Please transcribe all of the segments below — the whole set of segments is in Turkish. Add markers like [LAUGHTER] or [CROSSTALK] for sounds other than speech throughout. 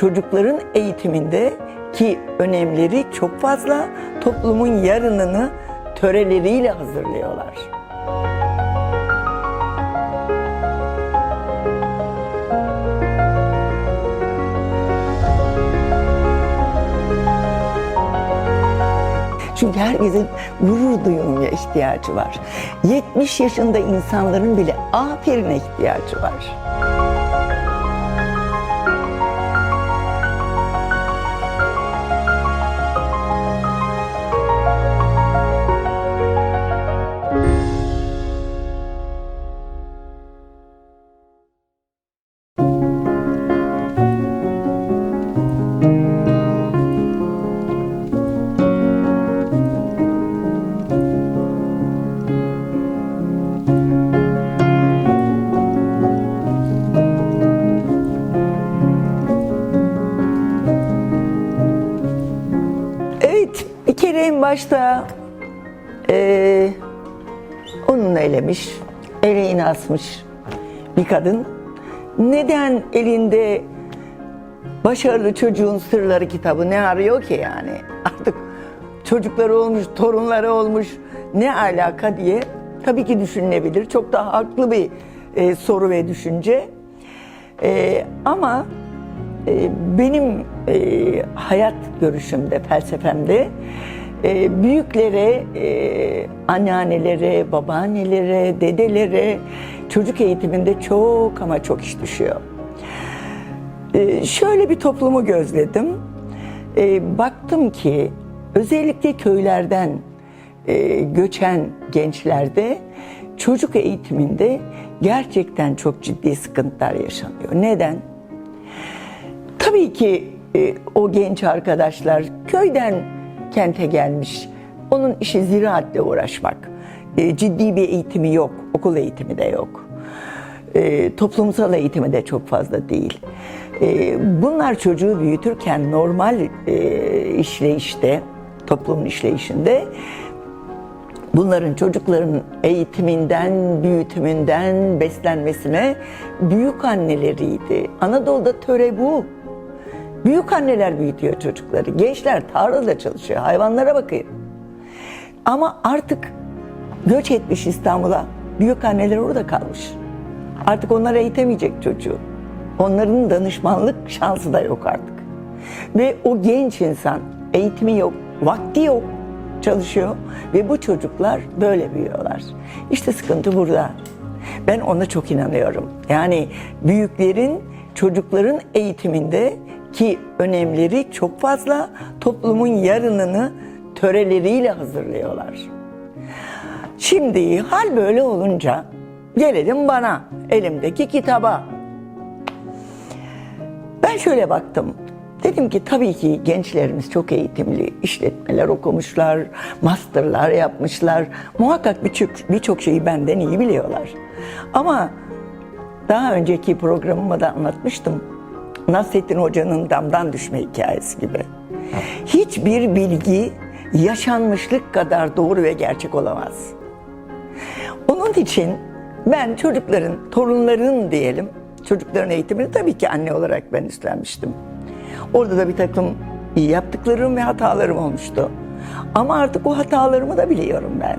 çocukların eğitiminde ki önemleri çok fazla toplumun yarınını töreleriyle hazırlıyorlar. Çünkü herkesin gurur duyulmaya ihtiyacı var. 70 yaşında insanların bile aferine ihtiyacı var. Başta eee onunla elemiş, eleğini asmış bir kadın. Neden elinde başarılı çocuğun sırları kitabı ne arıyor ki yani? [LAUGHS] Artık çocukları olmuş, torunları olmuş ne alaka diye tabii ki düşünülebilir. Çok da haklı bir e, soru ve düşünce. E, ama e, benim e, hayat görüşümde, felsefemde e, büyüklere, e, anneannelere, babaannelere, dedelere çocuk eğitiminde çok ama çok iş düşüyor. E, şöyle bir toplumu gözledim. E, baktım ki özellikle köylerden e, göçen gençlerde çocuk eğitiminde gerçekten çok ciddi sıkıntılar yaşanıyor. Neden? Tabii ki e, o genç arkadaşlar köyden kente gelmiş. Onun işi ziraatle uğraşmak. E, ciddi bir eğitimi yok, okul eğitimi de yok. E, toplumsal eğitimi de çok fazla değil. E, bunlar çocuğu büyütürken normal e, işleyişte, toplumun işleyişinde bunların çocukların eğitiminden, büyütümünden, beslenmesine büyük anneleriydi. Anadolu'da töre bu. Büyük anneler büyütüyor çocukları. Gençler tarlada çalışıyor. Hayvanlara bakıyor. Ama artık göç etmiş İstanbul'a. Büyük anneler orada kalmış. Artık onlar eğitemeyecek çocuğu. Onların danışmanlık şansı da yok artık. Ve o genç insan eğitimi yok, vakti yok, çalışıyor ve bu çocuklar böyle büyüyorlar. İşte sıkıntı burada. Ben ona çok inanıyorum. Yani büyüklerin çocukların eğitiminde ki önemleri çok fazla toplumun yarınını töreleriyle hazırlıyorlar. Şimdi hal böyle olunca gelelim bana elimdeki kitaba. Ben şöyle baktım. Dedim ki tabii ki gençlerimiz çok eğitimli, işletmeler okumuşlar, masterlar yapmışlar. Muhakkak birçok birçok şeyi benden iyi biliyorlar. Ama daha önceki programıma da anlatmıştım. Nasrettin Hoca'nın damdan düşme hikayesi gibi. Hiçbir bilgi yaşanmışlık kadar doğru ve gerçek olamaz. Onun için ben çocukların, torunların diyelim, çocukların eğitimini tabii ki anne olarak ben üstlenmiştim. Orada da bir takım iyi yaptıklarım ve hatalarım olmuştu. Ama artık o hatalarımı da biliyorum ben.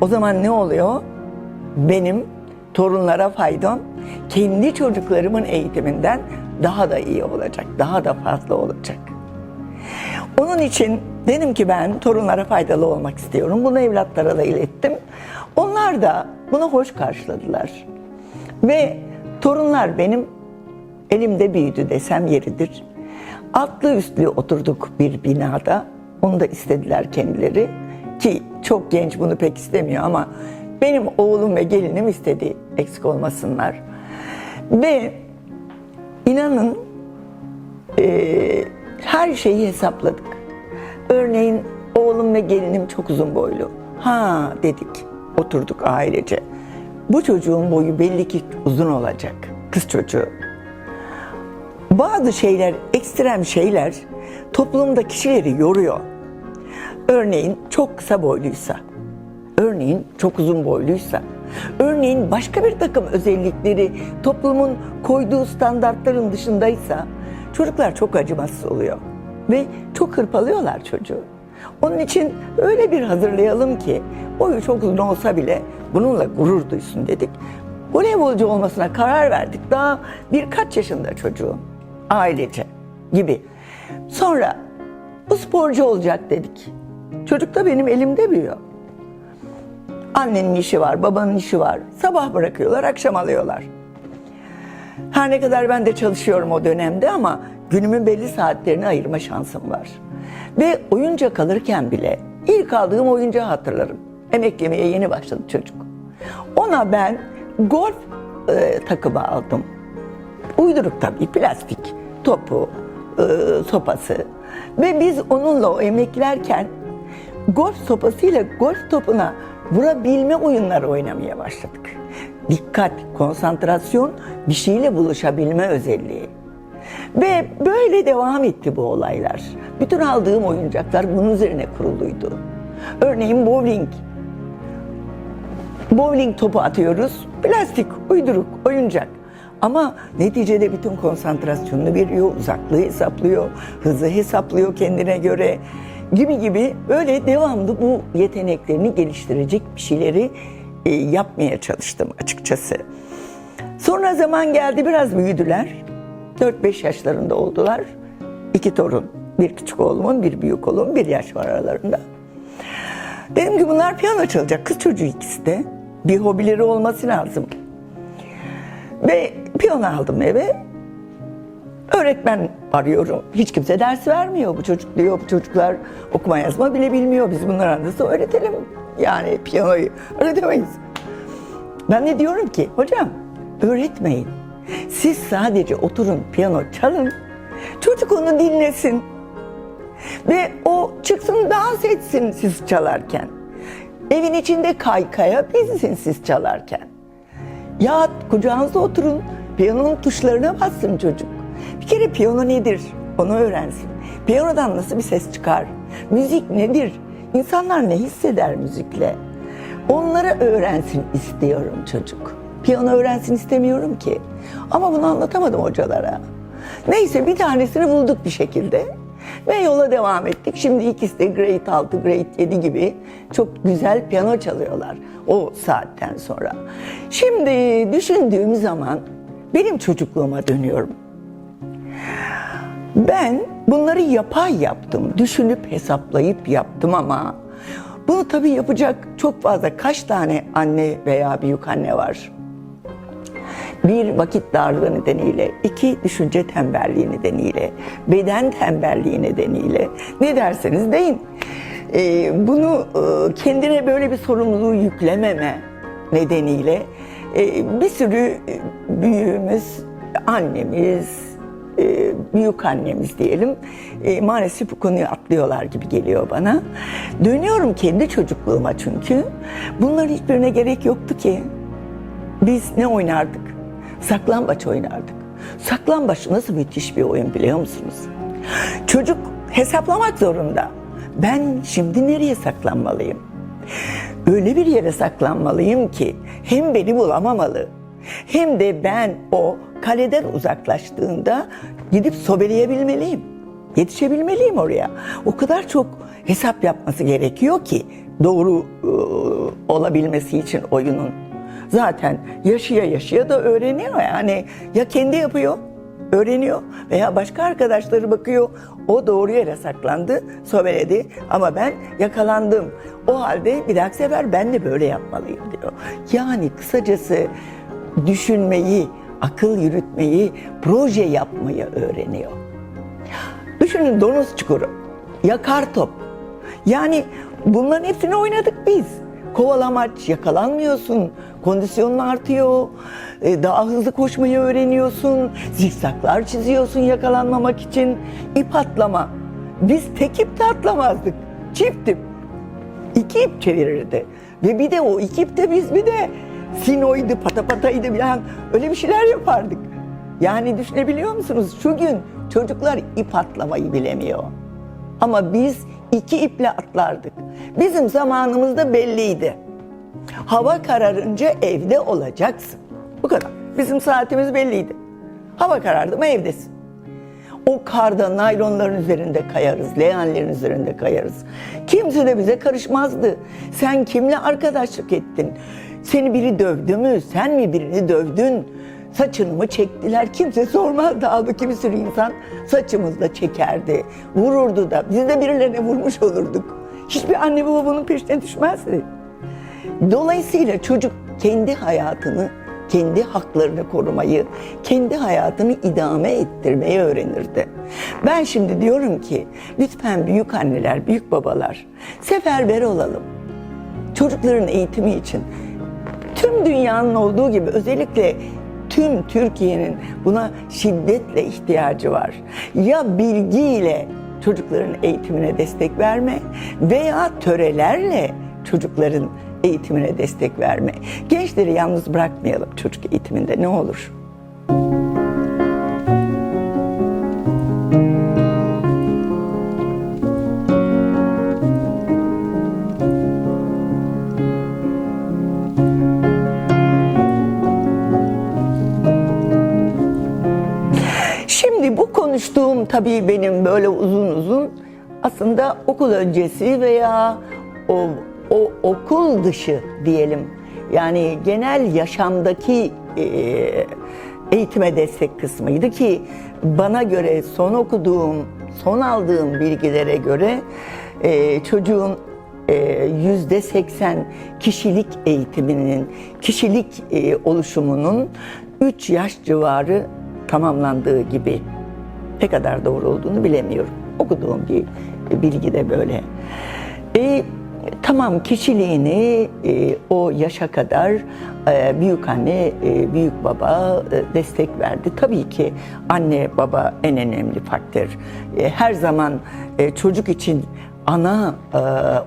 O zaman ne oluyor? Benim torunlara faydam kendi çocuklarımın eğitiminden daha da iyi olacak, daha da fazla olacak. Onun için dedim ki ben torunlara faydalı olmak istiyorum. Bunu evlatlara da ilettim. Onlar da bunu hoş karşıladılar. Ve torunlar benim elimde büyüdü desem yeridir. Altlı üstlü oturduk bir binada. Onu da istediler kendileri. Ki çok genç bunu pek istemiyor ama benim oğlum ve gelinim istedi eksik olmasınlar. Ve inanın eee, her şeyi hesapladık. Örneğin oğlum ve gelinim çok uzun boylu. Ha dedik, oturduk ailece. Bu çocuğun boyu belli ki uzun olacak. Kız çocuğu. Bazı şeyler, ekstrem şeyler toplumda kişileri yoruyor. Örneğin çok kısa boyluysa, örneğin çok uzun boyluysa, Örneğin başka bir takım özellikleri toplumun koyduğu standartların dışındaysa çocuklar çok acımasız oluyor ve çok hırpalıyorlar çocuğu. Onun için öyle bir hazırlayalım ki boyu çok uzun olsa bile bununla gurur duysun dedik. Voleybolcu olmasına karar verdik. Daha birkaç yaşında çocuğun ailece gibi. Sonra bu sporcu olacak dedik. Çocuk da benim elimde büyüyor. Annenin işi var, babanın işi var. Sabah bırakıyorlar, akşam alıyorlar. Her ne kadar ben de çalışıyorum o dönemde ama günümün belli saatlerini ayırma şansım var. Ve oyuncak alırken bile ilk aldığım oyuncağı hatırlarım. Emeklemeye yeni başladı çocuk. Ona ben golf e, takımı aldım. Uyduruk tabii plastik topu, e, sopası. Ve biz onunla o emeklerken golf sopasıyla golf topuna vurabilme oyunları oynamaya başladık. Dikkat, konsantrasyon, bir şeyle buluşabilme özelliği. Ve böyle devam etti bu olaylar. Bütün aldığım oyuncaklar bunun üzerine kuruluydu. Örneğin bowling. Bowling topu atıyoruz. Plastik, uyduruk, oyuncak. Ama neticede bütün konsantrasyonunu veriyor, uzaklığı hesaplıyor, hızı hesaplıyor kendine göre gibi gibi böyle devamlı bu yeteneklerini geliştirecek bir şeyleri e, yapmaya çalıştım açıkçası. Sonra zaman geldi biraz büyüdüler. 4-5 yaşlarında oldular. İki torun. Bir küçük oğlumun, bir büyük oğlumun. Bir yaş var aralarında. Dedim ki bunlar piyano çalacak. Kız çocuğu ikisi de. Bir hobileri olması lazım. Ve piyano aldım eve. Öğretmen arıyorum. Hiç kimse ders vermiyor. Bu çocuk diyor, bu çocuklar okuma yazma bile bilmiyor. Biz bunlara nasıl öğretelim? Yani piyanoyu öğretemeyiz. Ben de diyorum ki hocam öğretmeyin. Siz sadece oturun piyano çalın. Çocuk onu dinlesin. Ve o çıksın dans etsin siz çalarken. Evin içinde kaykaya binsin siz çalarken. Ya kucağınızda oturun, piyanonun tuşlarına bassın çocuk. Bir kere piyano nedir onu öğrensin. Piyanodan nasıl bir ses çıkar? Müzik nedir? İnsanlar ne hisseder müzikle? Onları öğrensin istiyorum çocuk. Piyano öğrensin istemiyorum ki. Ama bunu anlatamadım hocalara. Neyse bir tanesini bulduk bir şekilde. Ve yola devam ettik. Şimdi ikisi de grade 6, grade 7 gibi çok güzel piyano çalıyorlar o saatten sonra. Şimdi düşündüğüm zaman benim çocukluğuma dönüyorum. Ben bunları yapay yaptım. Düşünüp hesaplayıp yaptım ama bunu tabii yapacak çok fazla kaç tane anne veya büyük anne var. Bir vakit darlığı nedeniyle, iki düşünce tembelliği nedeniyle, beden tembelliği nedeniyle ne derseniz deyin. Ee, bunu e, kendine böyle bir sorumluluğu yüklememe nedeniyle e, bir sürü e, büyüğümüz, annemiz, e, büyük annemiz diyelim e, maalesef bu konuyu atlıyorlar gibi geliyor bana. Dönüyorum kendi çocukluğuma çünkü bunların hiçbirine gerek yoktu ki. Biz ne oynardık? Saklambaç oynardık. Saklambaç nasıl müthiş bir oyun biliyor musunuz? Çocuk hesaplamak zorunda. Ben şimdi nereye saklanmalıyım? Öyle bir yere saklanmalıyım ki hem beni bulamamalı hem de ben o kaleden uzaklaştığında gidip sobeleyebilmeliyim. Yetişebilmeliyim oraya. O kadar çok hesap yapması gerekiyor ki doğru e, olabilmesi için oyunun. Zaten yaşaya yaşaya da öğreniyor yani. Ya kendi yapıyor, öğreniyor veya başka arkadaşları bakıyor. O doğru yere saklandı, sobeledi ama ben yakalandım. O halde bir dahaki sefer ben de böyle yapmalıyım diyor. Yani kısacası düşünmeyi, akıl yürütmeyi, proje yapmayı öğreniyor. Düşünün donuz çukuru, yakar top. Yani bunların hepsini oynadık biz. Kovalamaç, yakalanmıyorsun, kondisyonun artıyor, e, daha hızlı koşmayı öğreniyorsun, zikzaklar çiziyorsun yakalanmamak için, ip atlama. Biz tek ip de atlamazdık, çift ip. İki ip çevirirdi. Ve bir de o iki ipte biz bir de sinoydu, patapataydı falan öyle bir şeyler yapardık. Yani düşünebiliyor musunuz? Şu gün çocuklar ip atlamayı bilemiyor. Ama biz iki iple atlardık. Bizim zamanımızda belliydi. Hava kararınca evde olacaksın. Bu kadar. Bizim saatimiz belliydi. Hava karardı mı evdesin. O karda naylonların üzerinde kayarız, leğenlerin üzerinde kayarız. Kimse de bize karışmazdı. Sen kimle arkadaşlık ettin? Seni biri dövdü mü? Sen mi birini dövdün? Saçını mı çektiler? Kimse sormazdı. Halbuki bir sürü insan saçımızda çekerdi. Vururdu da. Biz de birilerine vurmuş olurduk. Hiçbir anne baba bunun peşine düşmezdi. Dolayısıyla çocuk kendi hayatını, kendi haklarını korumayı, kendi hayatını idame ettirmeyi öğrenirdi. Ben şimdi diyorum ki lütfen büyük anneler, büyük babalar seferber olalım. Çocukların eğitimi için tüm dünyanın olduğu gibi özellikle tüm Türkiye'nin buna şiddetle ihtiyacı var. Ya bilgiyle çocukların eğitimine destek verme veya törelerle çocukların eğitimine destek verme. Gençleri yalnız bırakmayalım çocuk eğitiminde ne olur. Tabii benim böyle uzun uzun aslında okul öncesi veya o, o okul dışı diyelim. Yani genel yaşamdaki e, eğitime destek kısmıydı ki bana göre son okuduğum, son aldığım bilgilere göre e, çocuğun e, yüzde seksen kişilik eğitiminin, kişilik e, oluşumunun 3 yaş civarı tamamlandığı gibi ne kadar doğru olduğunu bilemiyorum. Okuduğum bir bilgi de böyle. E, tamam kişiliğini e, o yaşa kadar e, büyük anne, e, büyük baba e, destek verdi. Tabii ki anne baba en önemli faktör. E, her zaman e, çocuk için ana e,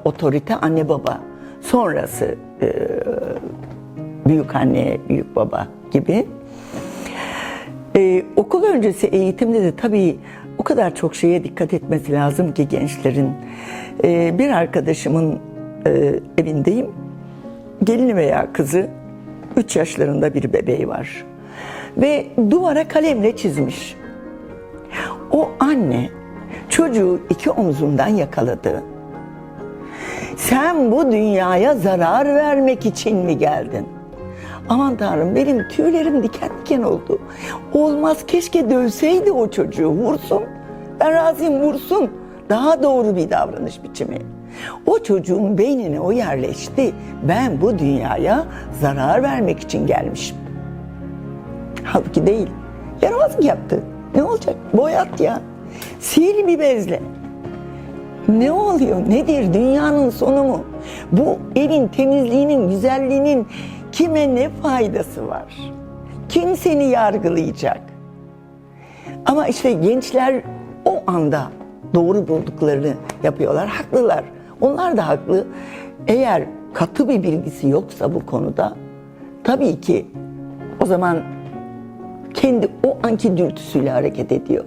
otorite anne baba. Sonrası e, büyük anne, büyük baba gibi. Ee, okul öncesi eğitimde de tabii o kadar çok şeye dikkat etmesi lazım ki gençlerin. Ee, bir arkadaşımın e, evindeyim. Gelini veya kızı 3 yaşlarında bir bebeği var. Ve duvara kalemle çizmiş. O anne çocuğu iki omzundan yakaladı. Sen bu dünyaya zarar vermek için mi geldin? Aman Tanrım benim tüylerim diken diken oldu. Olmaz keşke dövseydi o çocuğu vursun. Ben razıyım vursun. Daha doğru bir davranış biçimi. O çocuğun beynine o yerleşti. Ben bu dünyaya zarar vermek için gelmişim. Halbuki değil. Yaramazlık yaptı. Ne olacak? Boyat ya. Sil bir bezle. Ne oluyor? Nedir? Dünyanın sonu mu? Bu evin temizliğinin, güzelliğinin kime ne faydası var? Kim seni yargılayacak? Ama işte gençler o anda doğru bulduklarını yapıyorlar. Haklılar. Onlar da haklı. Eğer katı bir bilgisi yoksa bu konuda tabii ki o zaman kendi o anki dürtüsüyle hareket ediyor.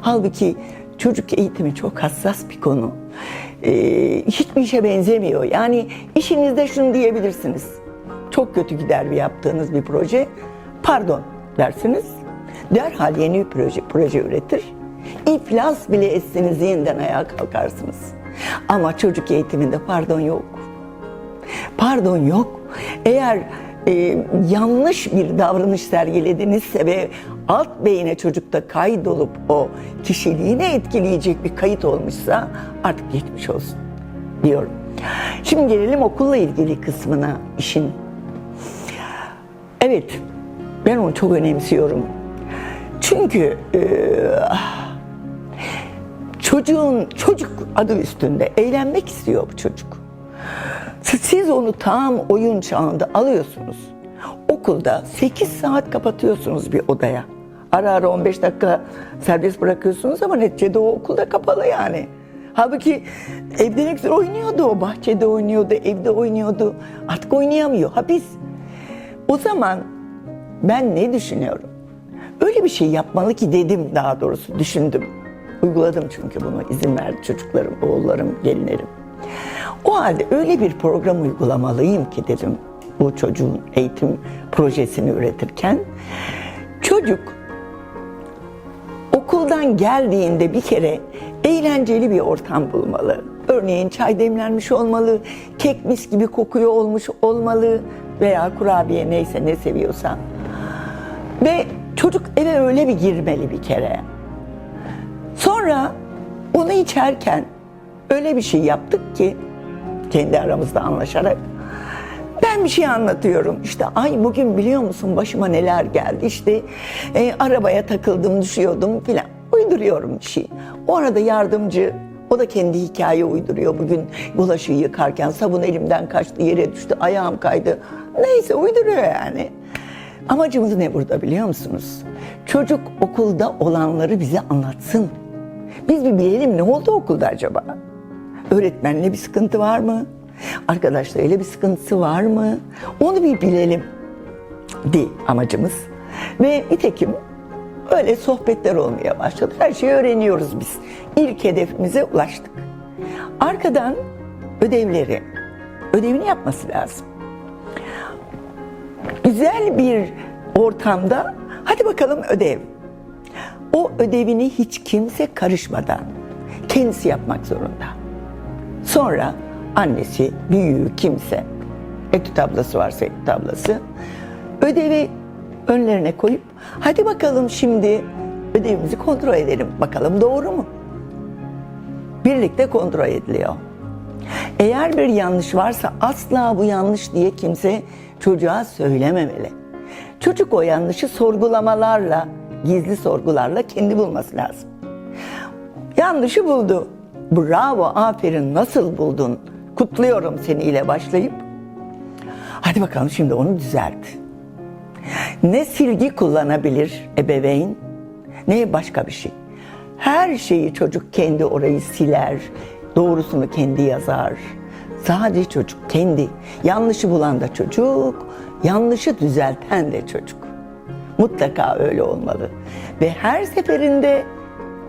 Halbuki çocuk eğitimi çok hassas bir konu. Ee, hiçbir işe benzemiyor. Yani işinizde şunu diyebilirsiniz. Çok kötü gider bir yaptığınız bir proje. Pardon dersiniz. Derhal yeni bir proje, proje üretir. İflas bile etseniz yeniden ayağa kalkarsınız. Ama çocuk eğitiminde pardon yok. Pardon yok. Eğer e, yanlış bir davranış sergiledinizse ve alt beyine çocukta kaydolup o kişiliğini etkileyecek bir kayıt olmuşsa artık geçmiş olsun diyorum. Şimdi gelelim okulla ilgili kısmına işin. Evet, ben onu çok önemsiyorum. Çünkü e, çocuğun çocuk adı üstünde eğlenmek istiyor bu çocuk. Siz onu tam oyun çağında alıyorsunuz. Okulda 8 saat kapatıyorsunuz bir odaya. Ara ara 15 dakika serbest bırakıyorsunuz ama neticede o okulda kapalı yani. Halbuki evde ne güzel oynuyordu o. Bahçede oynuyordu, evde oynuyordu. Artık oynayamıyor. Hapis. O zaman ben ne düşünüyorum? Öyle bir şey yapmalı ki dedim daha doğrusu düşündüm. Uyguladım çünkü bunu izin verdi çocuklarım, oğullarım, gelinlerim. O halde öyle bir program uygulamalıyım ki dedim. bu çocuğun eğitim projesini üretirken. Çocuk okuldan geldiğinde bir kere eğlenceli bir ortam bulmalı. Örneğin çay demlenmiş olmalı, kek mis gibi kokuyor olmuş olmalı veya kurabiye neyse ne seviyorsa. Ve çocuk eve öyle bir girmeli bir kere. Sonra onu içerken öyle bir şey yaptık ki kendi aramızda anlaşarak ben bir şey anlatıyorum. İşte ay bugün biliyor musun başıma neler geldi. İşte e, arabaya takıldım, düşüyordum filan. Uyduruyorum bir şey. O arada yardımcı o da kendi hikaye uyduruyor. Bugün bulaşığı yıkarken sabun elimden kaçtı, yere düştü, ayağım kaydı. Neyse uyduruyor yani. Amacımız ne burada biliyor musunuz? Çocuk okulda olanları bize anlatsın. Biz bir bilelim ne oldu okulda acaba? Öğretmenle bir sıkıntı var mı? Arkadaşlarıyla bir sıkıntısı var mı? Onu bir bilelim di amacımız. Ve nitekim öyle sohbetler olmaya başladı. Her şeyi öğreniyoruz biz. İlk hedefimize ulaştık. Arkadan ödevleri, ödevini yapması lazım. Güzel bir ortamda hadi bakalım ödev. O ödevini hiç kimse karışmadan kendisi yapmak zorunda. Sonra annesi, büyüğü, kimse, etüt ablası varsa etüt ablası, ödevi önlerine koyup hadi bakalım şimdi ödevimizi kontrol edelim. Bakalım doğru mu? Birlikte kontrol ediliyor. Eğer bir yanlış varsa asla bu yanlış diye kimse çocuğa söylememeli. Çocuk o yanlışı sorgulamalarla, gizli sorgularla kendi bulması lazım. Yanlışı buldu. Bravo, aferin, nasıl buldun? Kutluyorum seni ile başlayıp. Hadi bakalım şimdi onu düzelt. Ne silgi kullanabilir ebeveyn, ne başka bir şey. Her şeyi çocuk kendi orayı siler, doğrusunu kendi yazar. Sadece çocuk kendi. Yanlışı bulan da çocuk, yanlışı düzelten de çocuk. Mutlaka öyle olmalı. Ve her seferinde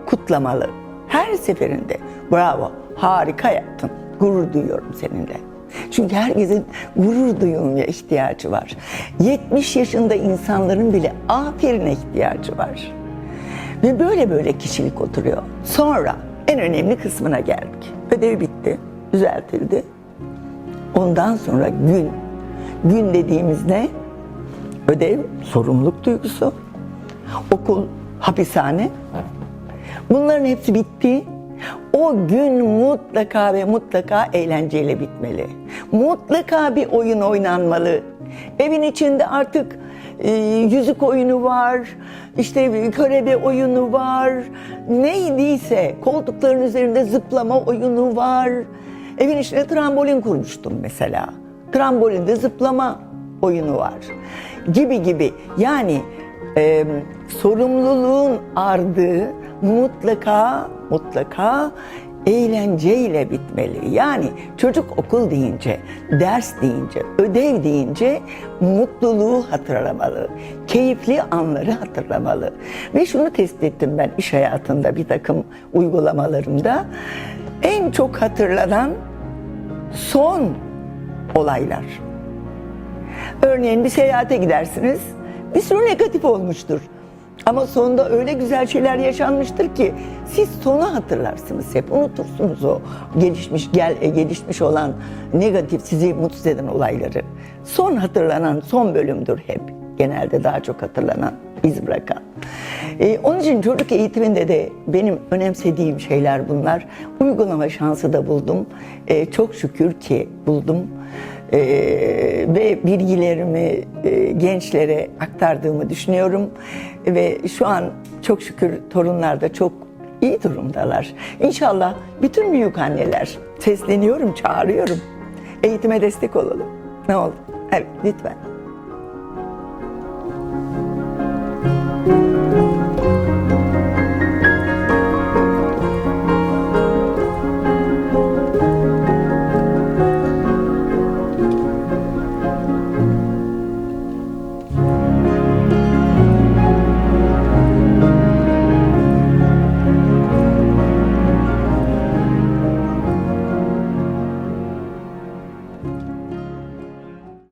kutlamalı. Her seferinde bravo, harika yaptın, gurur duyuyorum seninle. Çünkü herkesin gurur duyulmaya ihtiyacı var. 70 yaşında insanların bile aferine ihtiyacı var. Ve böyle böyle kişilik oturuyor. Sonra en önemli kısmına geldik. Ödev bitti, düzeltildi. Ondan sonra gün. Gün dediğimiz ne? Ödev, sorumluluk duygusu. Okul, hapishane. Bunların hepsi bitti. O gün mutlaka ve mutlaka eğlenceyle bitmeli. Mutlaka bir oyun oynanmalı. Evin içinde artık e, yüzük oyunu var, işte körebe oyunu var, neydiyse koltukların üzerinde zıplama oyunu var. Evin içinde trambolin kurmuştum mesela. Trambolinde zıplama oyunu var. Gibi gibi. Yani e, sorumluluğun ardığı mutlaka mutlaka eğlenceyle bitmeli. Yani çocuk okul deyince, ders deyince, ödev deyince mutluluğu hatırlamalı. Keyifli anları hatırlamalı. Ve şunu tespit ettim ben iş hayatında bir takım uygulamalarımda. En çok hatırlanan son olaylar. Örneğin bir seyahate gidersiniz. Bir sürü negatif olmuştur. Ama sonunda öyle güzel şeyler yaşanmıştır ki siz sonu hatırlarsınız hep. Unutursunuz o gelişmiş gel e, gelişmiş olan negatif sizi mutsuz eden olayları. Son hatırlanan son bölümdür hep. Genelde daha çok hatırlanan, iz bırakan. Ee, onun için çocuk eğitiminde de benim önemsediğim şeyler bunlar. Uygulama şansı da buldum. Ee, çok şükür ki buldum. Ee, ve bilgilerimi e, gençlere aktardığımı düşünüyorum ve şu an çok şükür torunlar da çok iyi durumdalar. İnşallah bütün büyük anneler sesleniyorum, çağırıyorum. Eğitime destek olalım. Ne olur? Evet, lütfen.